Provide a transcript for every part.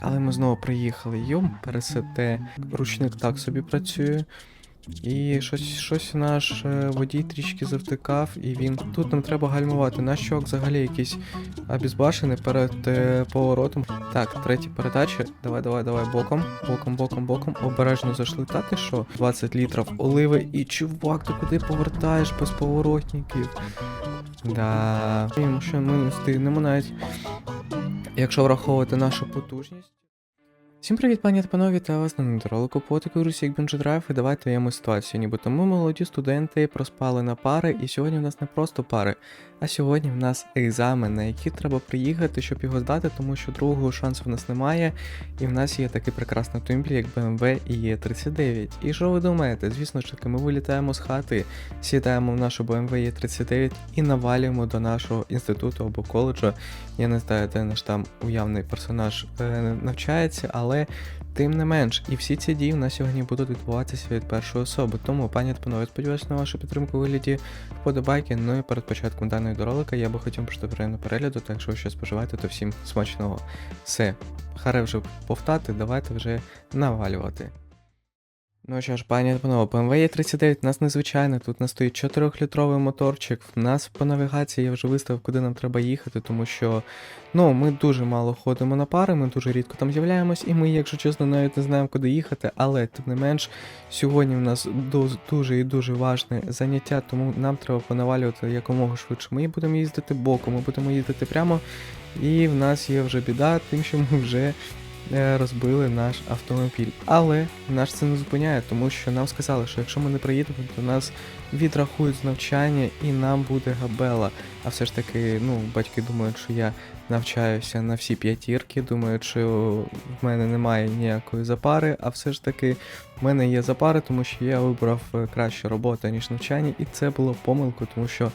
Але ми знову приїхали. Йом, пересете. Ручник так собі працює. І щось, щось наш е, водій трішки завтикав, і він. Тут нам треба гальмувати. Наш чувак взагалі якийсь обізбашений перед е, поворотом. Так, третя передача. Давай, давай, давай, боком, боком, боком, боком. Обережно зайшли. Та ти що? 20 літрів оливи. І чувак, ти куди повертаєш без поворотників? Да. Тому що ми не встигнемо навіть. Якщо враховувати нашу потужність. Всім привіт, пані та панові, та вас на недоролику потику Русі як Бенджедрайв, і давайте уявимо ситуацію. Нібито ми молоді студенти проспали на пари, і сьогодні в нас не просто пари, а сьогодні в нас екзамен, на який треба приїхати, щоб його здати, тому що другого шансу в нас немає, і в нас є такий прекрасний автомобіль, як BMW і E39. І що ви думаєте? Звісно ж таки, ми вилітаємо з хати, сідаємо в нашу BMW E39 і навалюємо до нашого інституту або коледжу. Я не знаю, де наш там уявний персонаж е, навчається, але тим не менш, і всі ці дії в нас сьогодні будуть відбуватися від першої особи. Тому, пані та панове, сподіваюся на вашу підтримку у вигляді вподобайки. Ну і перед початком даної ролика я би хотів просто приємно перегляду, так що ви щось споживаєте, то всім смачного. Все, харе вже повтати, давайте вже навалювати. Ну що ж, пані панове, BMW E39 у нас незвичайно, тут нас стоїть 4-літровий моторчик. В нас по навігації я вже виставив, куди нам треба їхати, тому що ну, ми дуже мало ходимо на пари, ми дуже рідко там з'являємось, і ми, якщо чесно, навіть не знаємо, куди їхати, але тим не менш, сьогодні в нас дуже і дуже важне заняття, тому нам треба понавалювати якомога швидше. Ми будемо їздити боком, ми будемо їздити прямо, і в нас є вже біда, тим, що ми вже розбили наш автомобіль. Але нас це не зупиняє, тому що нам сказали, що якщо ми не приїдемо, то нас відрахують з навчання і нам буде габела. А все ж таки, ну, батьки думають, що я навчаюся на всі п'ятірки, думають, що в мене немає ніякої запари, а все ж таки в мене є запари, тому що я вибрав е, кращу роботу, ніж навчання, і це було помилкою, тому що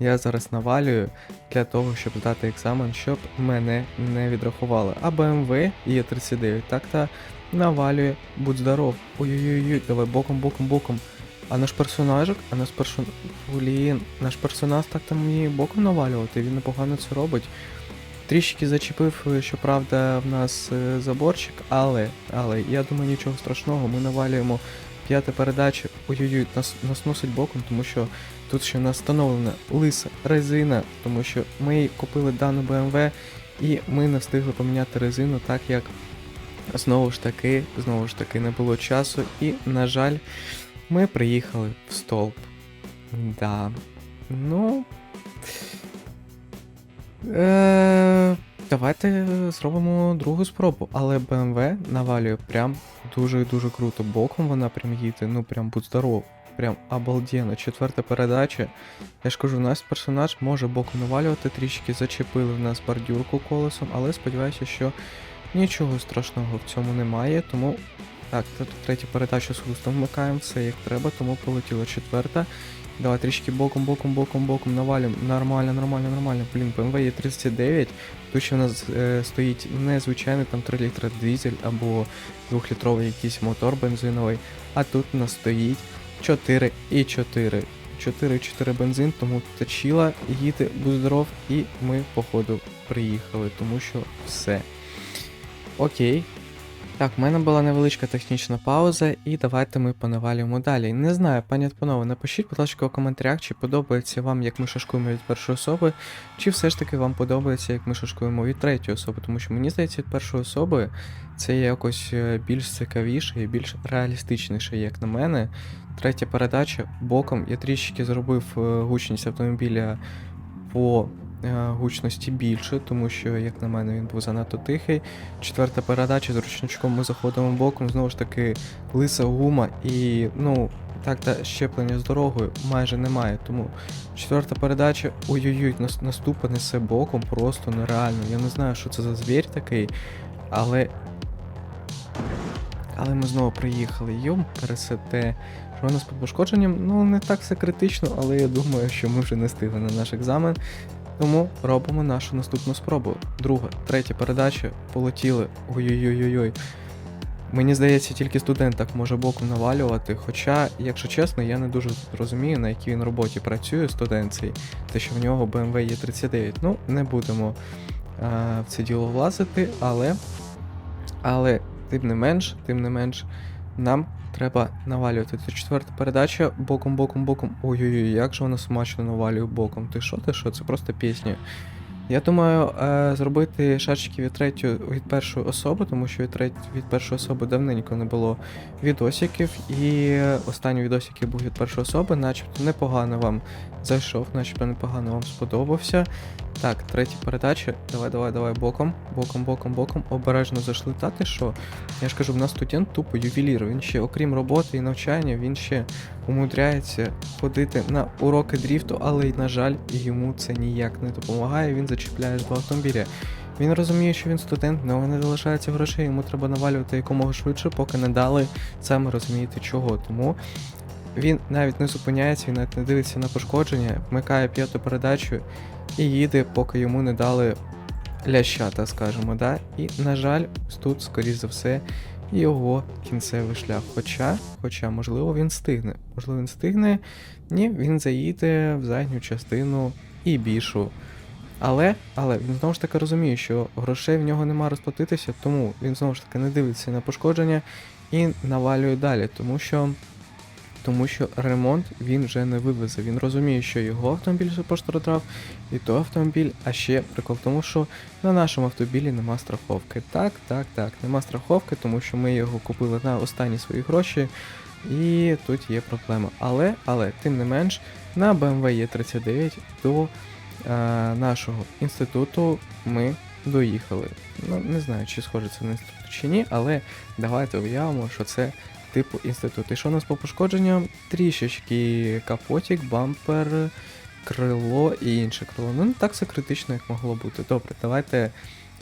я зараз навалюю для того, щоб здати екзамен, щоб мене не відрахували. А BMW є 39 так та навалює, будь здоров. Ой-ой-ой, давай боком, боком, боком. А наш персонажик, а наш персон... Блін, наш персонаж так там мені боком навалювати, він непогано це робить. Трішки зачепив, е, щоправда, в нас е, заборчик, але, але я думаю, нічого страшного, ми навалюємо п'ята передача. Ой-ой-ой, нас, нас носить боком, тому що тут ще в нас встановлена лиса резина, тому що ми купили дану BMW і ми не встигли поміняти резину, так як знову ж таки, знову ж таки, не було часу, і, на жаль, ми приїхали в стовп. Да. Ну. Е, давайте зробимо другу спробу. Але BMW навалює прям дуже і дуже круто. Боком вона прям їде, ну прям будь здоров. Прям обалденно. Четверта передача. Я ж кажу, у нас персонаж може боком навалювати, трішки зачепили в нас бордюрку колесом, але сподіваюся, що нічого страшного в цьому немає. Тому так, тут третю передачу з хустом вмикаємо, все як треба, тому полетіла четверта. Давай трішки боком, боком, боком, боком навалюємо. Нормально, нормально, нормально. Блін, BMW є 39. Тут ще в нас е, стоїть незвичайний там 3 літра дизель або 2-літровий якийсь мотор бензиновий. А тут у нас стоїть 4 і 4. 4,4 бензин, тому точила, їде, будь здоров, і ми, походу, приїхали, тому що все. Окей. Так, в мене була невеличка технічна пауза, і давайте ми понавалюємо далі. Не знаю, пані та напишіть, будь ласка, у коментарях, чи подобається вам, як ми шашкуємо від першої особи, чи все ж таки вам подобається, як ми шашкуємо від третьої особи, тому що мені здається, від першої особи це якось е, більш цікавіше і більш реалістичніше, як на мене. Третя передача боком. Я трішки зробив е, гучність автомобіля по гучності більше, тому що, як на мене, він був занадто тихий. Четверта передача з ручничком ми заходимо боком, знову ж таки, лиса гума і, ну, так та щеплення з дорогою майже немає. Тому четверта передача, ой-ой-ой, нас, наступа несе боком, просто нереально. Я не знаю, що це за звір такий, але. Але ми знову приїхали. Йом, пересете. Що у нас по пошкодженням? Ну, не так все критично, але я думаю, що ми вже не стигли на наш екзамен. Тому робимо нашу наступну спробу. Друга, третя передача, полетіли. Ой-ой-ой-ой. Мені здається, тільки студент так може боком навалювати. Хоча, якщо чесно, я не дуже розумію, на якій він роботі працює студент цей, те, що в нього BMW є 39. Ну, не будемо е, в це діло влазити, але Але тим не менш, тим не менш, нам треба навалювати. Це четверта передача боком, боком, боком. Ой-ой-ой, як же вона смачно навалює боком. Ти що, ти що? Це просто пісня. Я думаю, е, зробити шарчики від третьої від першої особи, тому що від, треть, від першої особи давненько не було відосиків, і останній відосик, який був від першої особи, начебто непогано вам зайшов, начебто непогано вам сподобався. Так, третя передача. Давай, давай, давай, боком, боком, боком, боком. Обережно зайшли. Та ти що? Я ж кажу, в нас студент тупо ювелір. Він ще, окрім роботи і навчання, він ще умудряється ходити на уроки дріфту, але й, на жаль, йому це ніяк не допомагає. Він зачіпляє два автомобіля. Він розуміє, що він студент, але не залишається грошей, йому треба навалювати якомога швидше, поки не дали саме розумієте чого. Тому він навіть не зупиняється, він навіть не дивиться на пошкодження, вмикає п'яту передачу і їде, поки йому не дали ляща, так скажемо, да? І, на жаль, тут, скоріш за все, його кінцевий шлях. Хоча, хоча, можливо, він стигне. Можливо, він стигне. Ні, він заїде в задню частину і більшу. Але, але він знову ж таки розуміє, що грошей в нього нема розплатитися, тому він знову ж таки не дивиться на пошкодження і навалює далі, тому що. Тому що ремонт він вже не вивезе. Він розуміє, що його автомобіль пострадав, і той автомобіль, а ще прикол тому, що на нашому автомобілі нема страховки. Так, так, так, нема страховки, тому що ми його купили на останні свої гроші, і тут є проблема. Але, але, тим не менш, на BMW E39 до е, нашого інституту ми доїхали. Ну, не знаю, чи схоже це на інститут чи ні, але давайте уявимо, що це типу інститут. І що у нас по пошкодженням? Трішечки капотик, бампер, крило і інше крило. Ну, не так все критично, як могло бути. Добре, давайте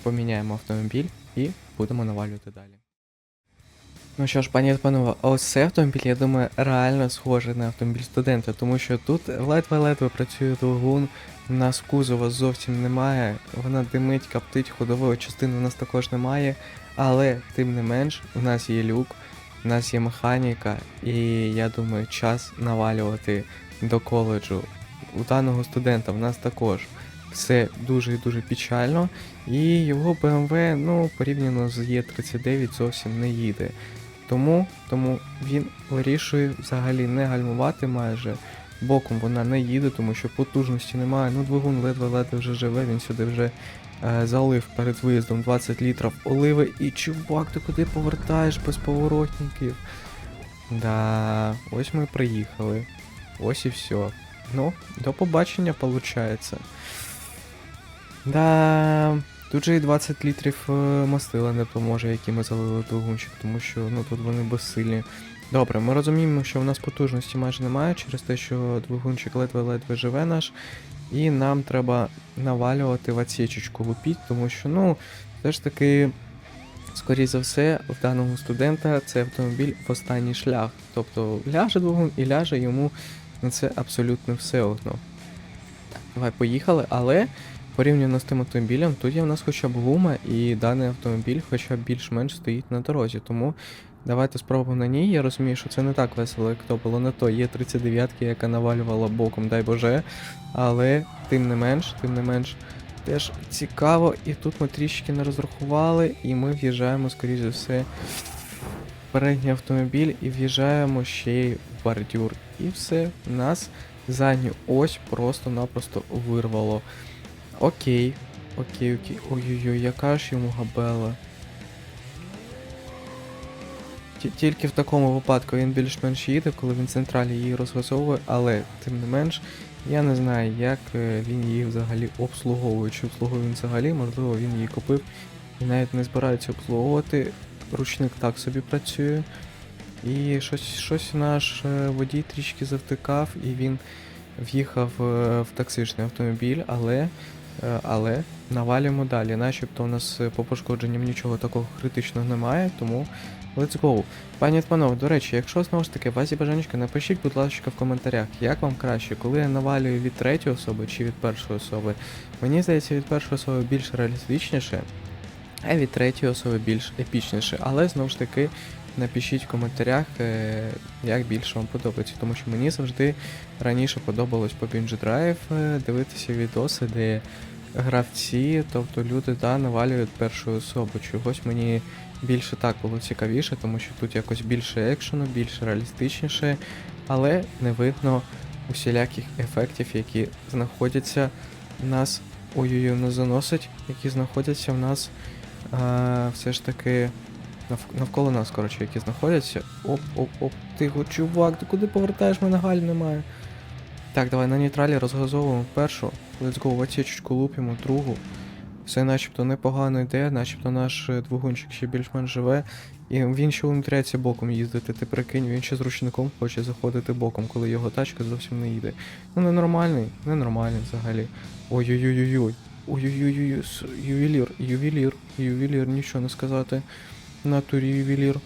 поміняємо автомобіль і будемо навалювати далі. Ну що ж, пані та панове, ось цей автомобіль, я думаю, реально схожий на автомобіль студента, тому що тут ледве-ледве працює двигун, у нас кузова зовсім немає, вона димить, коптить, ходової частини у нас також немає, але тим не менш, у нас є люк, у нас є механіка, і я думаю, час навалювати до коледжу. У даного студента в нас також все дуже і дуже печально, і його BMW, ну, порівняно з Е39 зовсім не їде. Тому, тому він вирішує взагалі не гальмувати майже. Боком вона не їде, тому що потужності немає. Ну, двигун ледве-ледве вже живе, він сюди вже залив перед виїздом 20 літрів оливи. І чувак, ти куди повертаєш без поворотників? Да, ось ми приїхали. Ось і все. Ну, до побачення, виходить. Да, тут же і 20 літрів е, мастила не допоможе, які ми залили двигунчик, тому що ну тут вони безсильні. Добре, ми розуміємо, що в нас потужності майже немає через те, що двигунчик ледве-ледве живе наш, і нам треба навалювати в отсічечку лупіть, тому що, ну, все ж таки, скоріше за все, в даного студента це автомобіль в останній шлях. Тобто ляже двигун і ляже йому на це абсолютно все одно. Так, давай поїхали, але порівняно з тим автомобілем, тут є в нас хоча б гума, і даний автомобіль хоча б більш-менш стоїть на дорозі. Тому давайте спробуємо на ній. Я розумію, що це не так весело, як то було на то. Є 39 яка навалювала боком, дай Боже. Але тим не менш, тим не менш, теж цікаво. І тут ми трішки не розрахували, і ми в'їжджаємо, скоріш за все, в передній автомобіль і в'їжджаємо ще й в бордюр. І все, нас задню ось просто-напросто вирвало. Окей, окей, окей. Ой-ой-ой, яка ж йому габела. Ті- Тільки в такому випадку він більш-менш їде, коли він централі її розгазовує, але тим не менш, я не знаю, як е, він її взагалі обслуговує. Чи обслуговує він взагалі, можливо, він її купив і навіть не збирається обслуговувати. Ручник так собі працює. І щось, щось наш е, водій трішки завтикав, і він в'їхав е, в таксичний автомобіль, але, але навалюємо далі. Начебто у нас по пошкодженням нічого такого критичного немає, тому let's go. Пані панове, до речі, якщо знову ж таки вас є бажанечка, напишіть, будь ласка, в коментарях, як вам краще, коли я навалюю від третьої особи чи від першої особи. Мені здається, від першої особи більш реалістичніше, а від третьої особи більш епічніше. Але знову ж таки. Напишіть в коментарях, е, як більше вам подобається, тому що мені завжди раніше подобалось по Drive е, дивитися відоси, де гравці, тобто люди да, навалюють першу особу. Чогось мені більше так було цікавіше, тому що тут якось більше екшену, більше реалістичніше, але не видно усіляких ефектів, які знаходяться в нас. Ой-ой-ой, нас заносить, які знаходяться в нас а, все ж таки нав- навколо нас, коротше, які знаходяться. Оп-оп-оп, тихо, чувак, ти куди повертаєш, мене галь немає. Так, давай на нейтралі розгазовуємо першу. Let's go, в отсічечку лупимо, другу. Все начебто непогано йде, начебто наш е, двигунчик ще більш-менш живе. І він ще умудряється боком їздити. Ти прикинь, він ще з ручником хоче заходити боком, коли його тачка зовсім не їде. Ну ненормальний, ненормальний взагалі. Ой-ой-ой-ой-ой. Ой-ой-ой-ой, ювелір, ювелір, ювелір, нічого не сказати. Натурі ювелір.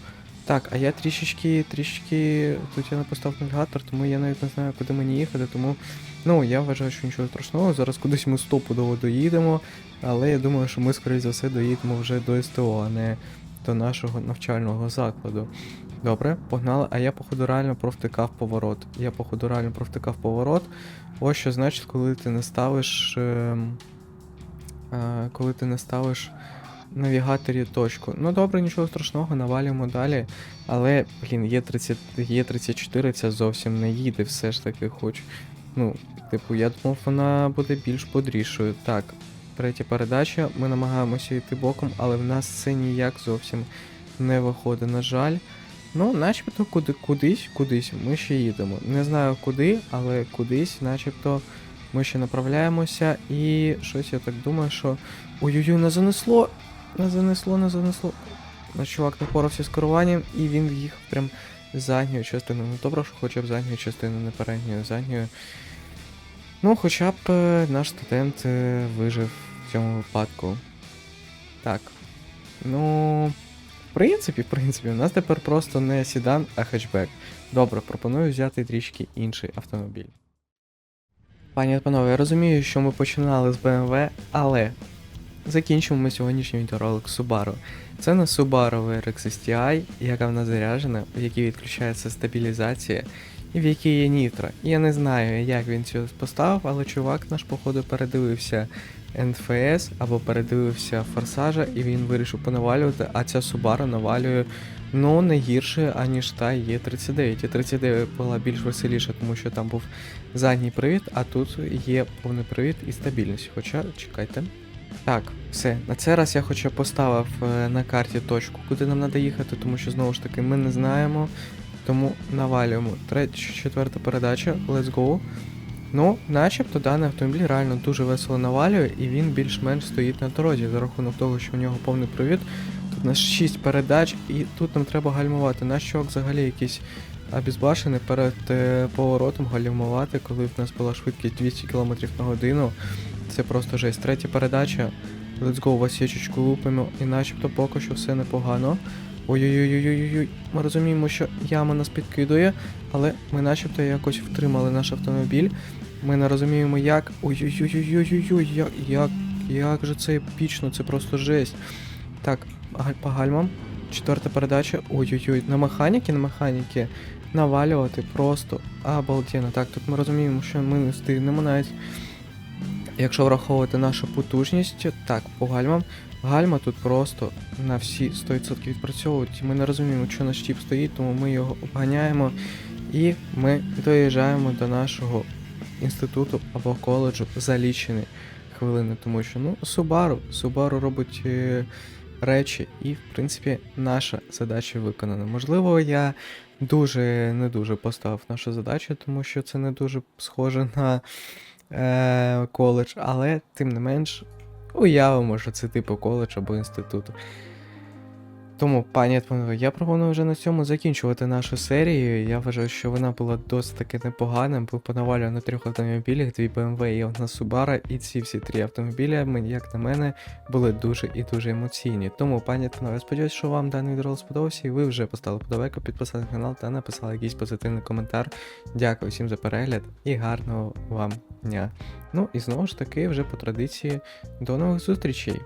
Так, а я трішечки, трішечки. Тут я не поставив навігатор, тому я навіть не знаю, куди мені їхати, тому. Ну, я вважаю, що нічого страшного. Зараз кудись ми стопудово доїдемо, але я думаю, що ми, скоріш за все, доїдемо вже до СТО, а не до нашого навчального закладу. Добре, погнали. А я, походу, реально провтикав поворот. Я, походу, реально провтикав поворот. Ось що значить, коли ти не ставиш. ем, е, коли ти не ставиш навігаторі точку. Ну добре, нічого страшного, навалюємо далі. Але, блін, є 30, є 34, це зовсім не їде, все ж таки, хоч. Ну, типу, я думав, вона буде більш бодрішою. Так, третя передача. Ми намагаємося йти боком, але в нас це ніяк зовсім не виходить, на жаль. Ну, начебто куди, кудись, кудись ми ще їдемо. Не знаю куди, але кудись, начебто, ми ще направляємося. І щось я так думаю, що. Ой-ой-ой, не занесло! Не занесло, не занесло. Наш чувак не порався з керуванням, і він в'їхав прям в задню частину. Ну добре, що хоча б задню частину, не передню, задню. Ну, хоча б е, наш студент е, вижив в цьому випадку. Так. Ну. В принципі, в принципі, у нас тепер просто не сідан, а хетчбек. Добре, пропоную взяти трішки інший автомобіль. Пані та панове, я розумію, що ми починали з BMW, але закінчимо ми сьогоднішній відеоролик Subaru. Це на Subaru VRX STI, яка в нас заряджена, в якій відключається стабілізація, і в якій є нітро. Я не знаю, як він це поставив, але чувак наш, походу, передивився NFS або передивився форсажа, і він вирішив понавалювати, а ця Subaru навалює ну не гірше, аніж та Є39. Є39 була більш веселіша, тому що там був задній привід, а тут є повний привід і стабільність. Хоча, чекайте. Так, все. На цей раз я хоча поставив е, на карті точку, куди нам треба їхати, тому що знову ж таки ми не знаємо. Тому навалюємо. Третя, четверта передача, let's go. Ну, начебто даний автомобіль реально дуже весело навалює, і він більш-менш стоїть на дорозі за рахунок того, що у нього повний привід. Тут нас 6 передач, і тут нам треба гальмувати. Наш чувак взагалі якийсь обізбашений перед е, поворотом гальмувати, коли в нас була швидкість 200 км на годину. Це просто жесть. Третя передача. Let's go, васічечку лупимо, і начебто поки що все непогано. Ой-ой-ой-ой-ой-ой. Ми розуміємо, що яма нас підкидує, але ми начебто якось втримали наш автомобіль. Ми не розуміємо як. Ой-ой-ой-ой-ой-ой, як, як, як же це епічно, це просто жесть. Так, по гальмам. Четверта передача. Ой-ой-ой, на механіки, на механіки навалювати просто обалденно. Так, тут ми розуміємо, що ми не встигнемо навіть. Якщо враховувати нашу потужність, так, по гальмам. Гальма тут просто на всі 100% відпрацьовують. Ми не розуміємо, що наш чіп стоїть, тому ми його обганяємо і ми доїжджаємо до нашого інституту або коледжу за лічені хвилини, тому що ну, Subaru, Subaru робить е, речі, і в принципі наша задача виконана. Можливо, я дуже не дуже поставив нашу задачу, тому що це не дуже схоже на е, коледж, але тим не менш уявимо, що це типу коледж або інститут. Тому, пані та я пропоную вже на цьому закінчувати нашу серію. Я вважаю, що вона була досить таки непогана. Ми понавалювали на трьох автомобілях, дві BMW і одна Subaru, і ці всі три автомобілі, як на мене, були дуже і дуже емоційні. Тому, пані та панове, сподіваюся, що вам даний відеоролик сподобався, і ви вже поставили подобайку, підписали на канал та написали якийсь позитивний коментар. Дякую всім за перегляд і гарного вам дня. Ну і знову ж таки, вже по традиції, до нових зустрічей!